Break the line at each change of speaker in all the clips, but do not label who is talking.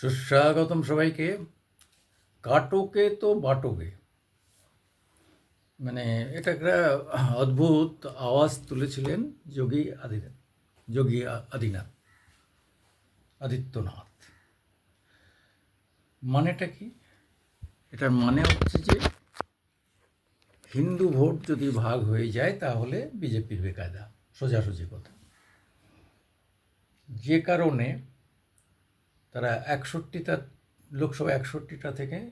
সুস্বাগতম সবাইকে। কাটোকে তো বাটোকে মানে এটা একটা অদ্ভুত আওয়াজ তুলেছিলেন যোগী আদিনাথ যোগী আদিনাথ, আদিত্যনাথ। মানেটা কি? এটার মানে হচ্ছে যে হিন্দু ভোট যদি ভাগ হয়ে যায় তাহলে বিজেপির বেকায়দা, সোজাসুজি কথা। যে কারণে তারা একষট্টিটা, লোকসভা একষট্টিটা থেকে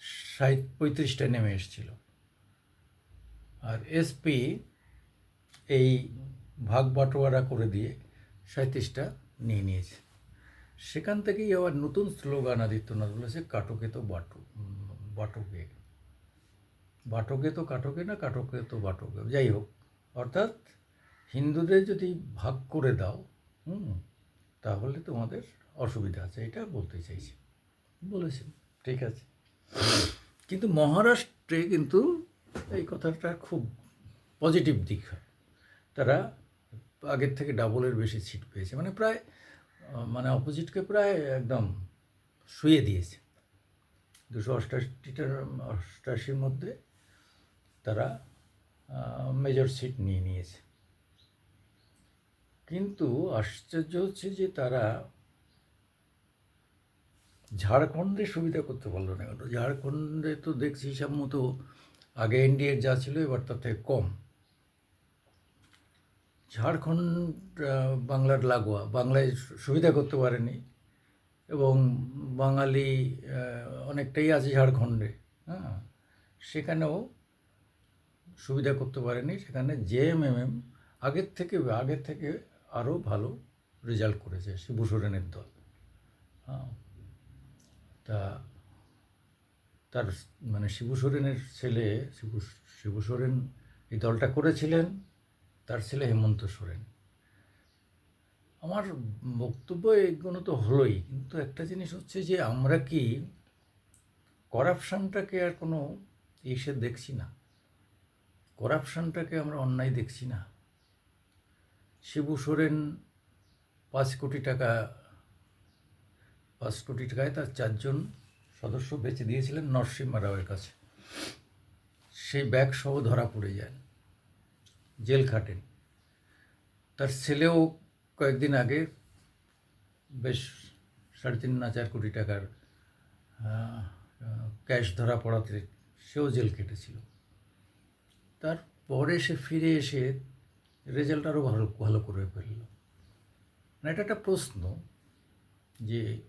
ষাট পঁয়ত্রিশটা নেমে এসেছিল। আর এসপি এই ভাগ বাটোয়ারা করে দিয়ে সাঁত্রিশটা নিয়ে নিয়েছে। সেখান থেকেই আবার নতুন স্লোগান আদিত্যনাথ বলেছে, কাটকে তো বাটু, বাটকে। বাটকে তো কাটকে না, কাটকে তো বাটকে, যাই হোক। অর্থাৎ হিন্দুদের যদি ভাগ করে দাও, হুম তাহলে তোমাদের অসুবিধা আছে, এটা বলতে চাইছি। বলেছেন, ঠিক আছে। কিন্তু মহারাষ্ট্রে কিন্তু এই কথাটা খুব পজিটিভ দিক হয়। তারা আগের থেকে ডাবলের বেশি সিট পেয়েছে। মানে প্রায় মানে অপোজিটকে প্রায় একদম শুয়ে দিয়েছে। দুশো অষ্টাশিটার অষ্টাশির মধ্যে তারা মেজর সিট নিয়ে নিয়েছে। কিন্তু আশ্চর্য হচ্ছে যে তারা ঝাড়খণ্ডে সুবিধা করতে পারল না কেন? ঝাড়খণ্ডে তো দেখছি হিসাব মতো আগে এনডিএর যা ছিল, এবার তার থেকে কম। ঝাড়খণ্ড বাংলার লাগোয়া, বাংলায় সুবিধা করতে পারেনি এবং বাঙালি অনেকটাই আছে ঝাড়খণ্ডে হ্যাঁ? সেখানেও সুবিধা করতে পারেনি। সেখানে জেএমএমএম আগের থেকে আগের থেকে আরও ভালো রেজাল্ট করেছে শিবু সোরেনের দল। হ্যাঁ। তা, তার মানে শিবু সোরেনের ছেলে, শিবু শিবু সোরেন এই দলটা করেছিলেন, তার ছেলে হেমন্ত সোরেন। আমার বক্তব্য এগুলো তো হলোই, কিন্তু একটা জিনিস হচ্ছে যে আমরা কি করাপশানটাকে আর কোনো ইসে দেখছি না? করাপশানটাকে আমরা অন্যায় দেখছি না? শিবু সোরেন পাঁচ কোটি টাকা, পাঁচ কোটি টাকায় তার চারজন সদস্য বেঁচে দিয়েছিলেন নরসিংহ রাওয়ের কাছে। সেই ব্যাগ সহ ধরা পড়ে যান জেল খাটেন। তার ছেলেও কয়েকদিন আগে বেশ সাড়ে তিন না চার কোটি টাকার ক্যাশ ধরা পড়াতে সেও জেল কেটেছিল তারপরে সে ফিরে এসে রেজাল্ট আরও ভালো ভালো করে ফেলল। না, এটা একটা প্রশ্ন যে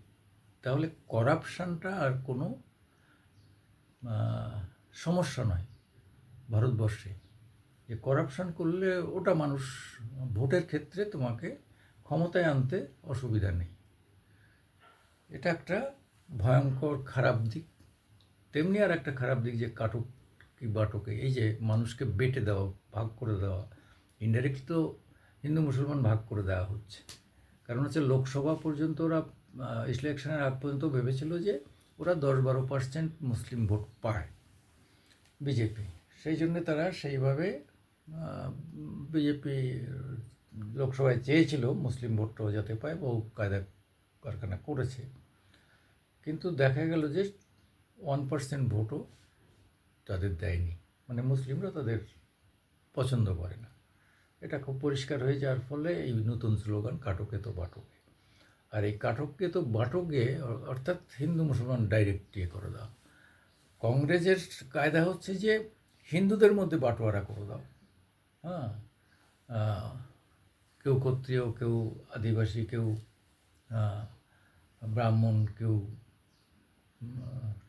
তাহলে করাপশানটা আর কোনো সমস্যা নয় ভারতবর্ষে। যে করাপশান করলে ওটা মানুষ ভোটের ক্ষেত্রে তোমাকে ক্ষমতায় আনতে অসুবিধা নেই। এটা একটা ভয়ঙ্কর খারাপ দিক। তেমনি আর একটা খারাপ দিক যে কাটক কি বাটকে, এই যে মানুষকে বেটে দেওয়া, ভাগ করে দেওয়া ইনডাইরেক্ট তো হিন্দু মুসলমান ভাগ করে দেওয়া হচ্ছে। কারণ হচ্ছে লোকসভা পর্যন্ত ওরা ইলেকশনের আগ পর্যন্ত ভেবেছিল যে ওরা দশ বারো পার্সেন্ট মুসলিম ভোট পায় বিজেপি। সেই জন্য তারা সেইভাবে বিজেপি লোকসভায় চেয়েছিল মুসলিম ভোটটাও যাতে পায়, বহু কায়দা কারখানা করেছে। কিন্তু দেখা গেল যে ওয়ান পার্সেন্ট ভোটও তাদের দেয়নি। মানে মুসলিমরা তাদের পছন্দ করে না। এটা খুব পরিষ্কার হয়ে যাওয়ার ফলে এই নতুন স্লোগান, কাটকে তো বাটকে। আর এই কাটককে তো বাটকে অর্থাৎ হিন্দু মুসলমান ডাইরেক্ট ইয়ে করে দাও। কংগ্রেসের কায়দা হচ্ছে যে হিন্দুদের মধ্যে বাটোয়ারা করে দাও। হ্যাঁ? কেউ ক্ষত্রিয়, কেউ আদিবাসী, কেউ ব্রাহ্মণ, কেউ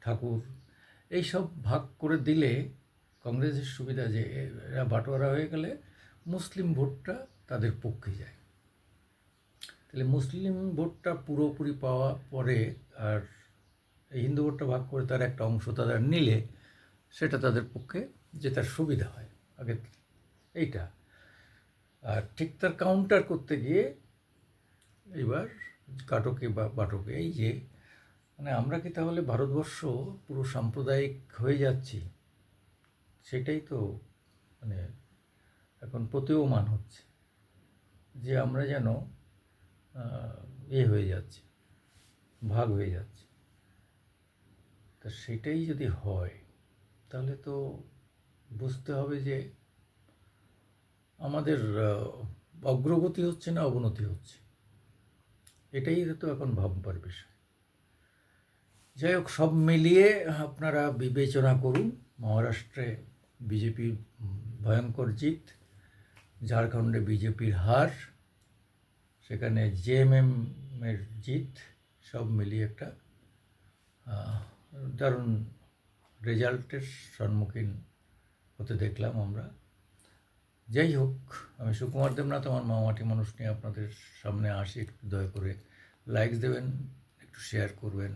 ঠাকুর। এইসব ভাগ করে দিলে কংগ্রেসের সুবিধা যে এরা বাটোয়ারা হয়ে গেলে মুসলিম ভোটটা তাদের পক্ষে যায়। তাহলে মুসলিম ভোটটা পুরোপুরি পাওয়া পরে আর হিন্দু ভোটটা ভাগ করে তার একটা অংশ তারা নিলে সেটা তাদের পক্ষে যে তার সুবিধা হয়। আগে এইটা। আর ঠিক তার কাউন্টার করতে গিয়ে এবার কাটকে বা বাটকে এই যে মানে আমরা কি তাহলে ভারতবর্ষ পুরো সাম্প্রদায়িক হয়ে যাচ্ছি? সেটাই তো মানে এখন প্রতীয়মান হচ্ছে যে আমরা যেন এ হয়ে যাচ্ছে, ভাগ হয়ে যাচ্ছে। তা সেটাই যদি হয়, তাহলে তো বুঝতে হবে যে আমাদের অগ্রগতি হচ্ছে না অবনতি হচ্ছে। এটাই তো এখন ভাববার বিষয়। যাই হোক, সব মিলিয়ে আপনারা বিবেচনা করুন। মহারাষ্ট্রে বিজেপি ভয়ঙ্কর জিত। ঝাড়খণ্ডে বিজেপির হার, সেখানে জেএমএম এর জিত, সব মিলিয়ে একটা দারুণ রেজাল্টের সম্মুখীন হতে দেখলাম আমরা। যাই হোক, আমি সুকুমার দেবনাথ, আমার মামাটি মানুষ নিয়ে আপনাদের সামনে আসি, একটু দয়া করে লাইক দেবেন, একটু শেয়ার করবেন।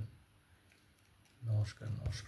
নমস্কার নমস্কার।